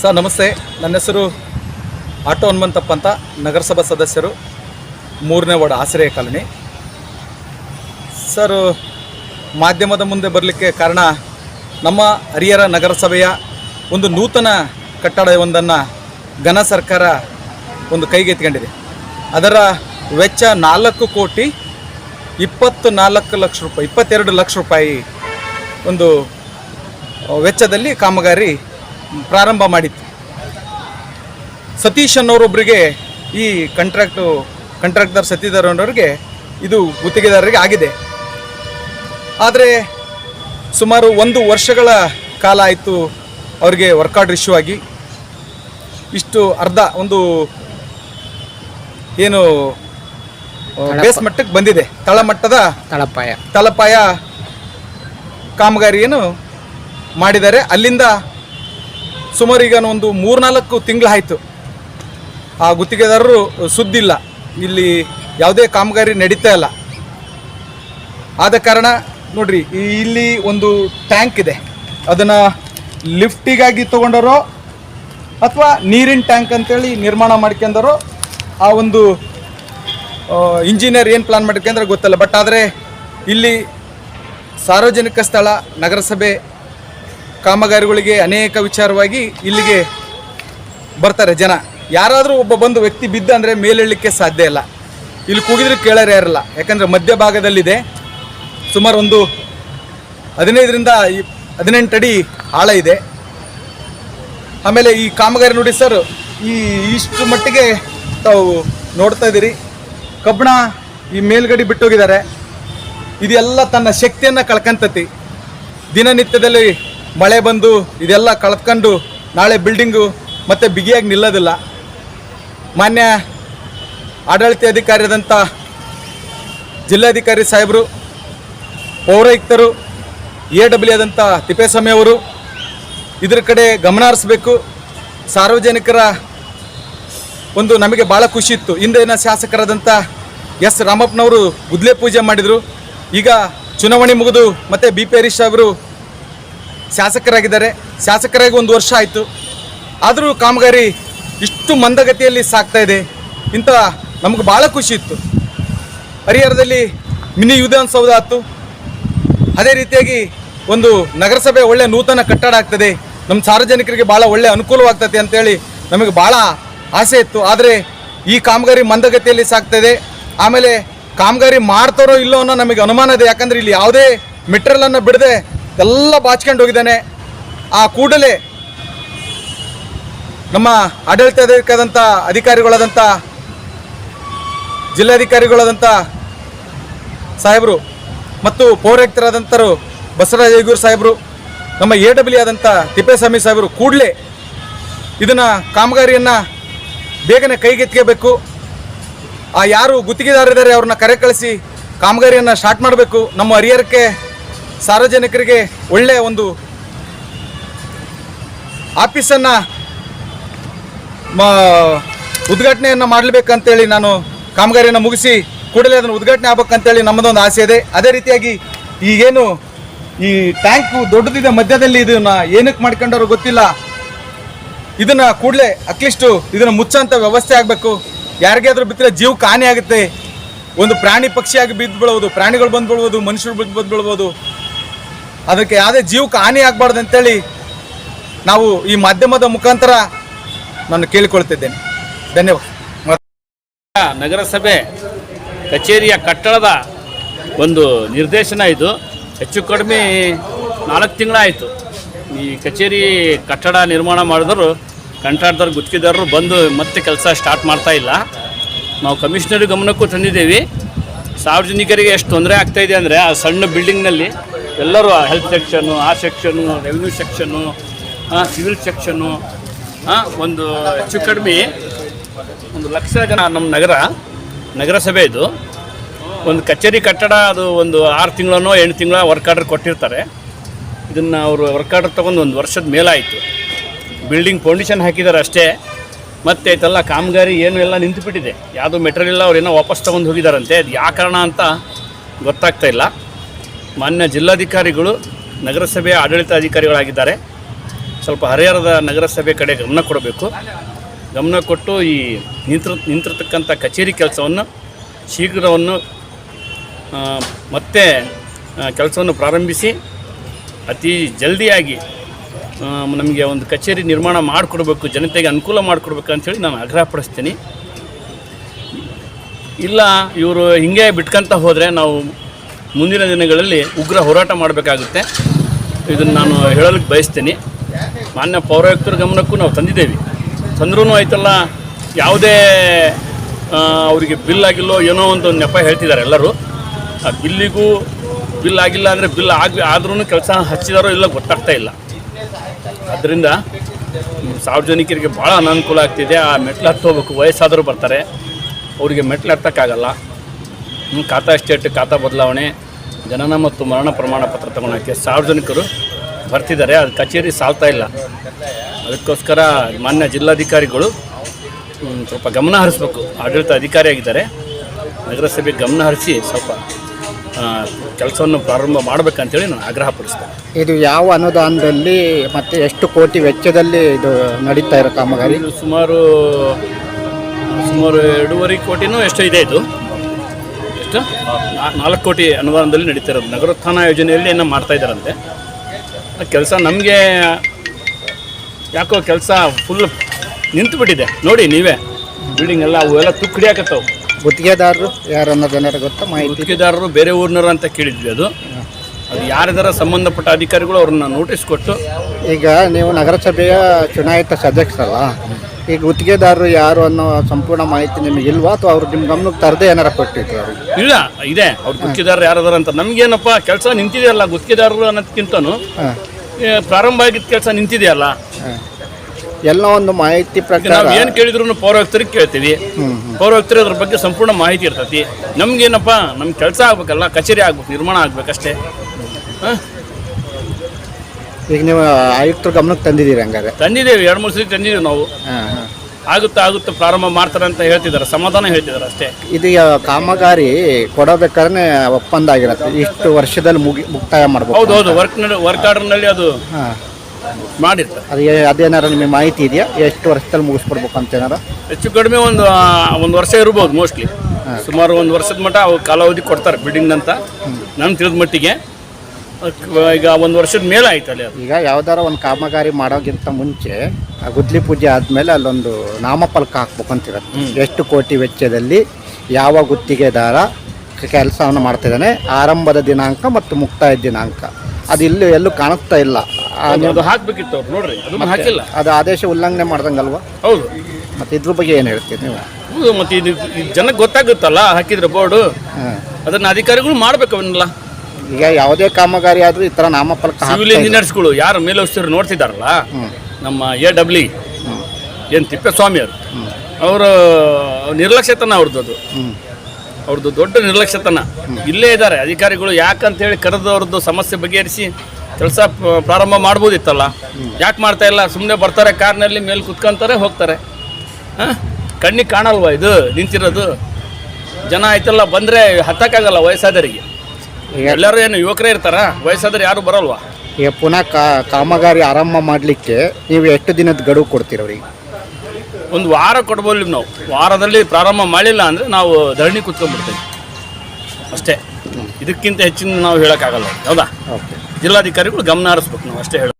Sir, ನಮಸ್ತೆ. ನನ್ನ ಹೆಸರು ಆಟೋ ಹನುಮಂತಪ್ಪ ಅಂತ ನಗರಸಭಾ ಸದಸ್ಯರು, ಮೂರನೇ ವಾರ್ಡ್ ಆಶ್ರಯ ಕಾಲನಿ. ಸರ್, ಮಾಧ್ಯಮದ ಮುಂದೆ ಬರಲಿಕ್ಕೆ ಕಾರಣ ನಮ್ಮ ಹರಿಹರ ನಗರಸಭೆಯ ಒಂದು ನೂತನ ಕಟ್ಟಡವೊಂದನ್ನು ಘನ ಸರ್ಕಾರ ಒಂದು ಕೈಗೆತ್ತಿಕೊಂಡಿದೆ ಅದರ ವೆಚ್ಚ ನಾಲ್ಕು ಕೋಟಿ ಇಪ್ಪತ್ತು ನಾಲ್ಕು ಲಕ್ಷ ರೂಪಾಯಿ, ಇಪ್ಪತ್ತೆರಡು ಲಕ್ಷ ರೂಪಾಯಿ ಒಂದು ವೆಚ್ಚದಲ್ಲಿ ಕಾಮಗಾರಿ ಪ್ರಾರಂಭ ಮಾಡಿತ್ತು. ಸತೀಶ್ ಅನ್ನೋರೊಬ್ಬರಿಗೆ ಈ ಕಾಂಟ್ರಾಕ್ಟು ಕಾಂಟ್ರಾಕ್ಟರ್ ಸತೀಧರ್ ಅನ್ನೋರಿಗೆ ಇದು ಗುತ್ತಿಗೆದಾರರಿಗೆ ಆಗಿದೆ. ಆದರೆ ಸುಮಾರು ಒಂದು ವರ್ಷಗಳ ಕಾಲ ಆಯಿತು ಅವರಿಗೆ ವರ್ಕೌಟ್ ಇಶ್ಯೂ ಆಗಿ. ಇಷ್ಟು ಅರ್ಧ ಒಂದು ಏನು ಬೇಸ್ ಮಟ್ಟಕ್ಕೆ ಬಂದಿದೆ. ತಳಮಟ್ಟದ ತಳಪಾಯ. ತಳಪಾಯ ಕಾಮಗಾರಿಯನ್ನು ಮಾಡಿದ್ದಾರೆ. ಅಲ್ಲಿಂದ ಸುಮಾರು ಈಗ ಒಂದು ಮೂರ್ನಾಲ್ಕು ತಿಂಗಳಾಯಿತು. ಆ ಗುತ್ತಿಗೆದಾರರು ಸುದ್ದಿಲ್ಲ. ಇಲ್ಲಿ ಯಾವುದೇ ಕಾಮಗಾರಿ ನಡೀತಾ ಇಲ್ಲ. ಆದ ಕಾರಣ ನೋಡ್ರಿ ಇಲ್ಲಿ ಒಂದು ಟ್ಯಾಂಕ್ ಇದೆ. ಅದನ್ನು ಲಿಫ್ಟಿಗಾಗಿ ತೊಗೊಂಡರೋ ಅಥವಾ ನೀರಿನ ಟ್ಯಾಂಕ್ ಅಂತೇಳಿ ನಿರ್ಮಾಣ ಮಾಡ್ಕೊಂಡರೋ ಆ ಒಂದು ಇಂಜಿನಿಯರ್ ಏನು ಪ್ಲಾನ್ ಮಾಡ್ಕೊಂಡ್ರೆ ಗೊತ್ತಲ್ಲ. ಬಟ್ ಆದರೆ ಇಲ್ಲಿ ಸಾರ್ವಜನಿಕ ಸ್ಥಳ, ನಗರಸಭೆ ಕಾಮಗಾರಿಗಳಿಗೆ ಅನೇಕ ವಿಚಾರವಾಗಿ ಇಲ್ಲಿಗೆ ಬರ್ತಾರೆ ಜನ. ಯಾರಾದರೂ ಒಬ್ಬ ಬಂದು ವ್ಯಕ್ತಿ ಬಿದ್ದ ಅಂದರೆ ಮೇಲೇಳಲಿಕ್ಕೆ ಸಾಧ್ಯ ಇಲ್ಲ. ಇಲ್ಲಿ ಕೂಗಿದ್ರೆ ಕೇಳೋರು ಯಾರಲ್ಲ. ಯಾಕಂದರೆ ಮಧ್ಯಭಾಗದಲ್ಲಿದೆ ಸುಮಾರು ಒಂದು ಹದಿನೈದರಿಂದ ಹದಿನೆಂಟು ಅಡಿ ಆಳ ಇದೆ. ಆಮೇಲೆ ಈ ಕಾಮಗಾರಿ ನೋಡಿ ಸರ್, ಈ ಇಷ್ಟು ಮಟ್ಟಿಗೆ ತಾವು ನೋಡ್ತಾ ಇದ್ದೀರಿ. ಕಬ್ಬಣ ಈ ಮೇಲ್ಗಡೆ ಬಿಟ್ಟೋಗಿದ್ದಾರೆ. ಇದೆಲ್ಲ ತನ್ನ ಶಕ್ತಿಯನ್ನು ಕಳ್ಕಂತತಿ. ದಿನನಿತ್ಯದಲ್ಲಿ ಮಳೆ ಬಂದು ಇದೆಲ್ಲ ಕಳ್ಕೊಂಡು ನಾಳೆ ಬಿಲ್ಡಿಂಗು ಮತ್ತೆ ಬಿಗಿಯಾಗಿ ನಿಲ್ಲೋದಿಲ್ಲ. ಮಾನ್ಯ ಆಡಳಿತ ಅಧಿಕಾರಿಯಾದಂಥ ಜಿಲ್ಲಾಧಿಕಾರಿ ಸಾಹೇಬರು, ಪೌರಾಯುಕ್ತರು ಎ ಡಬ್ಲ್ಯೂ ಆದಂಥ ತಿಪ್ಪೇಸ್ವಾಮಿ ಅವರು ಇದ್ರ ಕಡೆ ಗಮನ ಹರಿಸ್ಬೇಕು. ಸಾರ್ವಜನಿಕರ ಒಂದು ನಮಗೆ ಭಾಳ ಖುಷಿ ಇತ್ತು. ಹಿಂದಿನ ಶಾಸಕರಾದಂಥ ಎಸ್ ರಾಮಪ್ಪನವರು ಗುದ್ಲೆ ಪೂಜೆ ಮಾಡಿದರು. ಈಗ ಚುನಾವಣೆ ಮುಗಿದು ಮತ್ತು ಬಿ ಪಿ ಹರೀಶ್ ಅವರು ಶಾಸಕರಾಗಿದ್ದಾರೆ. ಶಾಸಕರಾಗಿ ಒಂದು ವರ್ಷ ಆಯಿತು. ಆದರೂ ಕಾಮಗಾರಿ ಇಷ್ಟು ಮಂದಗತಿಯಲ್ಲಿ ಸಾಗ್ತಾ ಇದೆ. ಇಂಥ ನಮಗೆ ಭಾಳ ಖುಷಿ ಇತ್ತು. ಹರಿಹರದಲ್ಲಿ ಮಿನಿ ವಿಧಾನಸೌಧ ಆಯ್ತು. ಅದೇ ರೀತಿಯಾಗಿ ಒಂದು ನಗರಸಭೆ ಒಳ್ಳೆ ನೂತನ ಕಟ್ಟಡ ಆಗ್ತದೆ. ನಮ್ಮ ಸಾರ್ವಜನಿಕರಿಗೆ ಭಾಳ ಒಳ್ಳೆ ಅನುಕೂಲವಾಗ್ತದೆ ಅಂತೇಳಿ ನಮಗೆ ಭಾಳ ಆಸೆ ಇತ್ತು. ಆದರೆ ಈ ಕಾಮಗಾರಿ ಮಂದಗತಿಯಲ್ಲಿ ಸಾಗ್ತದೆ ಆಮೇಲೆ ಕಾಮಗಾರಿ ಮಾಡ್ತಾರೋ ಇಲ್ಲೋ ಅನ್ನೋ ನಮಗೆ ಅನುಮಾನ ಇದೆ. ಯಾಕಂದರೆ ಇಲ್ಲಿ ಯಾವುದೇ ಮೆಟ್ರಲನ್ನು ಬಿಡದೆ ಎಲ್ಲ ಬಾಚ್ಕೊಂಡು ಹೋಗಿದ್ದಾನೆ. ಆ ಕೂಡಲೇ ನಮ್ಮ ಆಡಳಿತಾಧಿಕಾದಂಥ ಅಧಿಕಾರಿಗಳಾದಂಥ ಜಿಲ್ಲಾಧಿಕಾರಿಗಳಾದಂಥ ಸಾಹೇಬರು ಮತ್ತು ಪೌರಾಯುಕ್ತರಾದಂಥರು ಬಸವರಾಜ ಯಗೂರು ಸಾಹೇಬರು, ನಮ್ಮ ಎ ಡಬ್ಲ್ಯೂ ಆದಂಥ ತಿಪ್ಪೇಸ್ವಾಮಿ ಸಾಹೇಬರು ಕೂಡಲೇ ಇದನ್ನು ಕಾಮಗಾರಿಯನ್ನು ಬೇಗನೆ ಕೈಗೆತ್ತಿಗೆ ಆ ಯಾರು ಗುತ್ತಿಗೆದಾರಿದ್ದಾರೆ ಅವ್ರನ್ನ ಕರೆ ಕಳಿಸಿ ಕಾಮಗಾರಿಯನ್ನು ಸ್ಟಾರ್ಟ್ ಮಾಡಬೇಕು. ನಮ್ಮ ಹರಿಹರಕ್ಕೆ ಸಾರ್ವಜನಿಕರಿಗೆ ಒಳ್ಳೆಯ ಒಂದು ಆಫೀಸನ್ನು ಮ ಉದ್ಘಾಟನೆಯನ್ನು ಮಾಡಲೇಬೇಕಂತೇಳಿ ನಾನು ಕಾಮಗಾರಿಯನ್ನು ಮುಗಿಸಿ ಕೂಡಲೇ ಅದನ್ನು ಉದ್ಘಾಟನೆ ಆಗ್ಬೇಕಂತೇಳಿ ನಮ್ಮದೊಂದು ಆಸೆ ಇದೆ. ಅದೇ ರೀತಿಯಾಗಿ ಈಗೇನು ಈ ಟ್ಯಾಂಕು ದೊಡ್ಡದಿದೆ, ಮಧ್ಯದಲ್ಲಿ ಇದನ್ನು ಏನಕ್ಕೆ ಮಾಡ್ಕೊಂಡವ್ರು ಗೊತ್ತಿಲ್ಲ. ಇದನ್ನು ಕೂಡಲೇ ಅಟ್ಲೀಸ್ಟು ಇದನ್ನು ಮುಚ್ಚೋಂಥ ವ್ಯವಸ್ಥೆ ಆಗಬೇಕು. ಯಾರಿಗಾದ್ರೂ ಬಿತ್ತರೆ ಜೀವಕ್ಕೆ ಹಾನಿ ಆಗುತ್ತೆ. ಒಂದು ಪ್ರಾಣಿ ಪಕ್ಷಿಯಾಗಿ ಬಿದ್ದು ಬೀಳ್ಬೋದು, ಪ್ರಾಣಿಗಳು ಬಂದು ಬೀಳ್ಬೋದು, ಮನುಷ್ಯರು ಬಂದು ಬೀಳ್ಬೋದು. ಅದಕ್ಕೆ ಯಾವುದೇ ಜೀವಕ್ಕೆ ಹಾನಿ ಆಗಬಾರ್ದು ಅಂತೇಳಿ ನಾವು ಈ ಮಾಧ್ಯಮದ ಮುಖಾಂತರ ನಾನು ಕೇಳಿಕೊಳ್ತಿದ್ದೇನೆ. ಧನ್ಯವಾದ. ನಗರಸಭೆ ಕಚೇರಿಯ ಕಟ್ಟಡದ ಒಂದು ನಿರ್ದೇಶನ ಇದು. ಹೆಚ್ಚು ಕಡಿಮೆ ನಾಲ್ಕು ತಿಂಗಳಾಯಿತು. ಈ ಕಚೇರಿ ಕಟ್ಟಡ ನಿರ್ಮಾಣ ಮಾಡಿದ್ರು ಕಂಟ್ರಾಕ್ಟರ್ ಗುತ್ತಿಗೆದಾರರು ಬಂದು ಮತ್ತೆ ಕೆಲಸ ಸ್ಟಾರ್ಟ್ ಮಾಡ್ತಾ ಇಲ್ಲ. ನಾವು ಕಮಿಷನರ್ ಗಮನಕ್ಕೂ ತಂದಿದ್ದೇವೆ. ಸಾರ್ವಜನಿಕರಿಗೆ ಎಷ್ಟು ತೊಂದರೆ ಆಗ್ತಾಯಿದೆ ಅಂದರೆ, ಆ ಸಣ್ಣ ಬಿಲ್ಡಿಂಗ್ನಲ್ಲಿ ಎಲ್ಲರೂ ಹೆಲ್ತ್ ಸೆಕ್ಷನ್ನು ಆ section revenue section civil section ಒಂದು ಹೆಚ್ಚು ಕಡಿಮೆ ಒಂದು ಲಕ್ಷ ಜನ ನಮ್ಮ ನಗರ, ನಗರಸಭೆ ಇದು. ಒಂದು ಕಚೇರಿ ಕಟ್ಟಡ, ಅದು ಒಂದು ಆರು ತಿಂಗಳನೋ ಎಂಟು ತಿಂಗಳ ವರ್ಕ್ ಆರ್ಡರ್ ಕೊಟ್ಟಿರ್ತಾರೆ. ಇದನ್ನು ಅವರು ವರ್ಕ್ ಆರ್ಡರ್ ತೊಗೊಂಡು ಒಂದು ವರ್ಷದ ಮೇಲಾಯಿತು. ಬಿಲ್ಡಿಂಗ್ ಫೌಂಡೇಶನ್ ಹಾಕಿದ್ದಾರೆ ಅಷ್ಟೇ. ಮತ್ತೆ ಇದೆಲ್ಲ ಕಾಮಗಾರಿ ಏನು ಎಲ್ಲ ನಿಂತುಬಿಟ್ಟಿದೆ ಯಾವುದೋ ಮೆಟೀರಿಯಲ್ ಅವ್ರು ಏನೋ ವಾಪಸ್ ತೊಗೊಂಡು ಹೋಗಿದಾರಂತೆ. ಅದು ಯಾವ ಕಾರಣ ಅಂತ ಗೊತ್ತಾಗ್ತಾ ಇಲ್ಲ. ಮಾನ್ಯ ಜಿಲ್ಲಾಧಿಕಾರಿಗಳು, ನಗರಸಭೆಯ ಆಡಳಿತಾಧಿಕಾರಿಗಳಾಗಿದ್ದಾರೆ. ಸ್ವಲ್ಪ ಹರಿಹರದ ನಗರಸಭೆ ಕಡೆ ಗಮನ ಕೊಡಬೇಕು. ಗಮನ ಕೊಟ್ಟು ಈ ನಿಂತಿರ್, ನಿಂತಿರ್ತಕ್ಕಂಥ ಕಚೇರಿ ಕೆಲಸವನ್ನು ಶೀಘ್ರವನ್ನು ಮತ್ತೆ ಕೆಲಸವನ್ನು ಪ್ರಾರಂಭಿಸಿ, ಅತಿ ಜಲ್ದಿಯಾಗಿ ನಮಗೆ ಒಂದು ಕಚೇರಿ ನಿರ್ಮಾಣ ಮಾಡಿಕೊಡ್ಬೇಕು, ಜನತೆಗೆ ಅನುಕೂಲ ಮಾಡಿಕೊಡ್ಬೇಕು ಅಂಥೇಳಿ ನಾನು ಆಗ್ರಹಪಡಿಸ್ತೀನಿ ಇಲ್ಲ ಇವರು ಹಿಂಗೆ ಬಿಟ್ಕೊಂತ ಹೋದರೆ ನಾವು ಮುಂದಿನ ದಿನಗಳಲ್ಲಿ ಉಗ್ರ ಹೋರಾಟ ಮಾಡಬೇಕಾಗುತ್ತೆ. ಇದನ್ನು ನಾನು ಹೇಳಲಿಕ್ಕೆ ಬಯಸ್ತೀನಿ. ಮಾನ್ಯ ಪೌರಾಯುಕ್ತರ ಗಮನಕ್ಕೂ ನಾವು ತಂದಿದ್ದೇವೆ. ತಂದ್ರೂ ಆಯ್ತಲ್ಲ, ಯಾವುದೇ ಅವರಿಗೆ ಬಿಲ್ ಆಗಿಲ್ಲೋ ಏನೋ ಒಂದು ನೆಪ ಹೇಳ್ತಿದ್ದಾರೆ ಎಲ್ಲರೂ. ಆ ಬಿಲ್ಲಿಗೂ ಬಿಲ್ ಆಗಿಲ್ಲ ಅಂದರೆ ಬಿಲ್ ಆಗಿ ಆದ್ರೂ ಕೆಲಸ ಹಚ್ಚಿದಾರೋ ಇಲ್ಲ ಗೊತ್ತಾಗ್ತಾ ಇಲ್ಲ. ಆದ್ದರಿಂದ ಸಾರ್ವಜನಿಕರಿಗೆ ಭಾಳ ಅನಾನುಕೂಲ ಆಗ್ತಿದೆ. ಆ ಮೆಟ್ಲು ಹತ್ತು ಹೋಗ್ಬೇಕು ವಯಸ್ಸಾದರೂ ಬರ್ತಾರೆ. ಅವರಿಗೆ ಮೆಟ್ಲು ಹತ್ತಕ್ಕಾಗಲ್ಲ. ಖಾತಾ ಸ್ಟೇಟ್ ಖಾತಾ ಬದಲಾವಣೆ ಜನನ ಮತ್ತು ಮರಣ ಪ್ರಮಾಣ ಪತ್ರ ತಗೊಳಕ್ಕೆ ಸಾರ್ವಜನಿಕರು ಬರ್ತಿದ್ದಾರೆ. ಅದು ಕಚೇರಿ ಸಾಲ್ತಾ ಇಲ್ಲ. ಅದಕ್ಕೋಸ್ಕರ ಮಾನ್ಯ ಜಿಲ್ಲಾಧಿಕಾರಿಗಳು ಸ್ವಲ್ಪ ಗಮನ ಹರಿಸ್ಬೇಕು. ಆಡಳಿತ ಅಧಿಕಾರಿಯಾಗಿದ್ದಾರೆ ನಗರಸಭೆ ಗಮನ ಹರಿಸಿ ಸ್ವಲ್ಪ ಕೆಲಸವನ್ನು ಪ್ರಾರಂಭ ಮಾಡಬೇಕಂತೇಳಿ ನಾನು ಆಗ್ರಹ ಪಡಿಸ್ತೇನೆ. ಇದು ಯಾವ ಅನುದಾನದಲ್ಲಿ ಮತ್ತು ಎಷ್ಟು ಕೋಟಿ ವೆಚ್ಚದಲ್ಲಿ ಇದು ನಡೀತಾ ಇರೋ ಕಾಮಗಾರಿ? ಸುಮಾರು ಸುಮಾರು ಎರಡೂವರೆ ಕೋಟಿನೂ ಎಷ್ಟೋ ಇದೆ ಇದು. ಎಷ್ಟು ನಾಲ್ಕು ಕೋಟಿ ಅನುದಾನದಲ್ಲಿ ನಡೀತಾ ಇರೋದು ನಗರೋತ್ಥಾನ ಯೋಜನೆಯಲ್ಲಿ ಏನೋ ಮಾಡ್ತಾ ಇದ್ದಾರಂತೆ. ಕೆಲಸ ನಮಗೆ ಯಾಕೋ ಕೆಲಸ ಫುಲ್ ನಿಂತು ಬಿಟ್ಟಿದೆ. ನೋಡಿ ನೀವೇ. ಬಿಲ್ಡಿಂಗ್ ಎಲ್ಲ ಅವು ಎಲ್ಲ ತುಕ್ಕಡಿ ಹಾಕತ್ತವು ಗುತ್ತಿಗೆದಾರರು ಯಾರು ಅನ್ನೋದು ಗೊತ್ತಾ ಮಾಹಿತಿ? ಗುತ್ತಿಗೆದಾರರು ಬೇರೆ ಊರಿನವರು ಅಂತ ಕೇಳಿದ್ವಿ ಅದು. ಅದು ಯಾರಿದಾರ ಸಂಬಂಧಪಟ್ಟ ಅಧಿಕಾರಿಗಳು ಅವ್ರನ್ನ ನೋಟಿಸ್ ಕೊಟ್ಟು ಈಗ ನೀವು ನಗರಸಭೆಯ ಚುನಾಯಿತ ಸದಸ್ಯರಲ್ಲ ಈಗ ಗುತ್ತಿಗೆದಾರರು ಯಾರು ಅನ್ನೋ ಸಂಪೂರ್ಣ ಮಾಹಿತಿ ನಿಮಗೆ ಇಲ್ವಾ? ಅಥವಾ ಅವ್ರು ನಿಮ್ಮ ಗಮನಕ್ಕೆ ತರದೇ ಏನಾರ ಕೊಟ್ಟಿದ್ರು ಅವ್ರಿಗೆ ಇಲ್ಲ ಇದೆ. ಅವ್ರು ಗುತ್ತಿಗೆದಾರರು ಯಾರದಾರ ಅಂತ. ನಮ್ಗೇನಪ್ಪ ಕೆಲಸ ನಿಂತಿದೆಯಲ್ಲ ಗುತ್ತಿಗೆದಾರರು ಅನ್ನೋದಕ್ಕಿಂತನೂ ಹಾಂ. ಏ, ಪ್ರಾರಂಭ ಆಗಿದ್ದ ಕೆಲಸ ನಿಂತಿದೆಯಲ್ಲ? ಎಲ್ಲ ಒಂದು ಮಾಹಿತಿ ಪ್ರಕಾರ ನಾವು ಏನು ಕೇಳಿದ್ರು ಪೌರಾಯುಕ್ತರಿಗೆ ಕೇಳ್ತೀವಿ. ಹ್ಞೂ ಪೌರಾಯುಕ್ತರಿಗೆ ಅದ್ರ ಬಗ್ಗೆ ಸಂಪೂರ್ಣ ಮಾಹಿತಿ ಇರ್ತೈತಿ. ನಮ್ಗೇನಪ್ಪ ನಮ್ಗೆ ಕೆಲಸ ಆಗ್ಬೇಕಲ್ಲ ಕಚೇರಿ ಆಗ್ಬೇಕು ನಿರ್ಮಾಣ ಆಗ್ಬೇಕಷ್ಟೇ. ಹಾಂ? ಈಗ ನೀವು ಆಯುಕ್ತರ ಗಮನಕ್ಕೆ ತಂದಿದ್ದೀರಿ ಹಂಗಾರೆ ತಂದಿದ್ದೀವಿ ಎರಡು ಮೂರು ಸರಿ ತಂದಿದ್ದೀವಿ ನಾವು. ಹಾಂ ಆಗುತ್ತಾ ಆಗುತ್ತೆ ಆಗುತ್ತೆ ಪ್ರಾರಂಭ ಮಾಡ್ತಾರೆ ಅಂತ ಹೇಳ್ತಿದ್ದಾರೆ ಸಮಾಧಾನ ಹೇಳ್ತಿದ್ದಾರೆ ಅಷ್ಟೇ. ಇದು ಯಾ- ಕಾಮಗಾರಿ ಕೊಡಬೇಕಾದ್ರೆ ಒಪ್ಪಂದ ಆಗಿರತ್ತೆ ಇಷ್ಟು ವರ್ಷದಲ್ಲಿ ಮುಗಿ ಮುಕ್ತಾಯ ಹೌದು ಹೌದು ವರ್ಕ್ ವರ್ಕ್ ಆರ್ಡರ್ನಲ್ಲಿ ಅದು ಹಾಂ. ಮಾಡಿರ್ತಾರೆ. ಅದು ಏ- ಅದೇನಾರ ನಿಮಗೆ ಮಾಹಿತಿ ಇದೆಯಾ? ಎಷ್ಟು ವರ್ಷದಲ್ಲಿ ಮುಗಿಸ್ಕೊಡ್ಬೇಕು ಅಂತ ಏನಾರ ಹೆಚ್ಚು ಕಡಿಮೆ ಒಂದು ಆ, ಒಂದು ವರ್ಷ ಇರ್ಬೋದು ಮೋಸ್ಟ್ಲಿ. ಸುಮಾರು ಒಂದು ವರ್ಷದ ಮಟ್ಟ ಅವ್ರು ಕಾಲಾವಧಿ ಕೊಡ್ತಾರೆ ಬಿಲ್ಡಿಂಗ್ ಅಂತ ನಾನು ತಿಳಿದ ಮಟ್ಟಿಗೆ. ಈಗ ಒಂದು ವರ್ಷದ ಮೇಲೆ ಆಯ್ತಲ್ಲ ಅದು. ಈಗ ಯಾವ್ದಾರ ಒಂದು ಕಾಮಗಾರಿ ಮಾಡೋಕ್ಕಿಂತ ಮುಂಚೆ ಆ ಗುದ್ಲಿ ಪೂಜೆ ಆದಮೇಲೆ ಅಲ್ಲೊಂದು ನಾಮಫಲಕ ಹಾಕ್ಬೇಕು ಅಂತಿರುತ್ತೆ ಎಷ್ಟು ಕೋಟಿ ವೆಚ್ಚದಲ್ಲಿ ಯಾವ ಗುತ್ತಿಗೆದಾರ ಕೆಲಸವನ್ನು ಮಾಡ್ತಿದ್ದಾನೆ ಆರಂಭದ ದಿನಾಂಕ ಮತ್ತು ಮುಕ್ತಾಯ ದಿನಾಂಕ. ಅದು ಇಲ್ಲಿ ಎಲ್ಲೂ ಕಾಣಿಸ್ತಾ ಇಲ್ಲ. ಅದು- ಹಾಕ್ಬೇಕಿತ್ತು ಅವ್ರು ನೋಡ್ರಿ ಅದನ್ನು ಹಾಕಿಲ್ಲ. ಅದು ಆದೇಶ ಉಲ್ಲಂಘನೆ ಮಾಡ್ದಂಗಲ್ವಾ? ಹೌದು. ಮತ್ತೆ ಇದ್ರ ಬಗ್ಗೆ ಏನು ಹೇಳ್ತೀರಿ ನೀವು? ಹೌದು ಮತ್ತೆ ಇದು ಜನಕ್ಕೆ ಗೊತ್ತಾಗುತ್ತಲ್ಲ ಹಾಕಿದ್ರೆ ಬೋರ್ಡು. ಅದನ್ನ ಅಧಿಕಾರಿಗಳು ಮಾಡ್ಬೇಕು ಅವನ್ನೆಲ್ಲ. ಈಗ ಯಾವುದೇ ಕಾಮಗಾರಿ ಆದರೂ ಈ ಥರ ನಾಮಫಲಕ ಸಿವಿಲ್ ಹಾಕ್ತಾ ಇಲ್ಲ. ಇಂಜಿನಿಯರ್ಸ್ಗಳು ಯಾರು ಮೇಲೋಸ್ತರು ನೋಡ್ತಿದ್ದಾರಲ್ಲ ಹ್ಮ್. ನಮ್ಮ ಎ ಡಬ್ಲಿ ಏನು ತಿಪ್ಪೇಸ್ವಾಮಿ ಅವರು? ಅವರು ನಿರ್ಲಕ್ಷ್ಯತನ ಅವ್ರದ್ದು ಅದು. ಹ್ಮ್. ಅವ್ರದ್ದು ದೊಡ್ಡ ನಿರ್ಲಕ್ಷ್ಯತನ. ಇಲ್ಲೇ ಇದ್ದಾರೆ ಅಧಿಕಾರಿಗಳು ಯಾಕಂತೇಳಿ ಕರೆದು ಅವ್ರದ್ದು ಸಮಸ್ಯೆ ಬಗೆಹರಿಸಿ ಕೆಲಸ ಪ್ರಾರಂಭ ಮಾಡ್ಬೋದಿತ್ತಲ್ಲ? ಯಾಕೆ ಮಾಡ್ತಾ ಇಲ್ಲ? ಸುಮ್ಮನೆ ಬರ್ತಾರೆ ಕಾರ್ನಲ್ಲಿ ಮೇಲೆ ಕುತ್ಕೊಂತಾರೆ ಹೋಗ್ತಾರೆ. ಹಾಂ? ಕಣ್ಣಿಗೆ ಕಾಣಲ್ವಾ ಇದು ನಿಂತಿರೋದು? ಜನ ಆಯ್ತಲ್ಲ ಬಂದರೆ ಹತ್ತಕ್ಕಾಗಲ್ಲ ವಯಸ್ಸಾದರಿಗೆ ಈಗ ಎಲ್ಲರೂ ಏನು ಯುವಕರೇ ಇರ್ತಾರ? ವಯಸ್ಸಾದ್ರೆ ಯಾರು ಬರಲ್ವಾ? ಈಗ ಪುನಃ ಕಾ ಕಾಮಗಾರಿ ಆರಂಭ ಮಾಡಲಿಕ್ಕೆ ನೀವು ಎಷ್ಟು ದಿನದ ಗಡುವು ಕೊಡ್ತೀರ ಅವ್ರಿಗೆ? ಒಂದು ವಾರ ಕೊಡ್ಬೋದು ನಾವು. ವಾರದಲ್ಲಿ ಪ್ರಾರಂಭ ಮಾಡಿಲ್ಲ ಅಂದರೆ ನಾವು ಧರಣಿ ಕುತ್ಕೊಂಡ್ಬಿಡ್ತೀವಿ. ಅಷ್ಟೇ. ಇದಕ್ಕಿಂತ ಹೆಚ್ಚಿನ ನಾವು ಹೇಳೋಕ್ಕಾಗಲ್ಲ ಹೌದಾ? ಓಕೆ. ಜಿಲ್ಲಾಧಿಕಾರಿಗಳು ಗಮನ ಹರಿಸ್ಬೇಕು ನಾವು ಅಷ್ಟೇ ಹೇಳೋದು.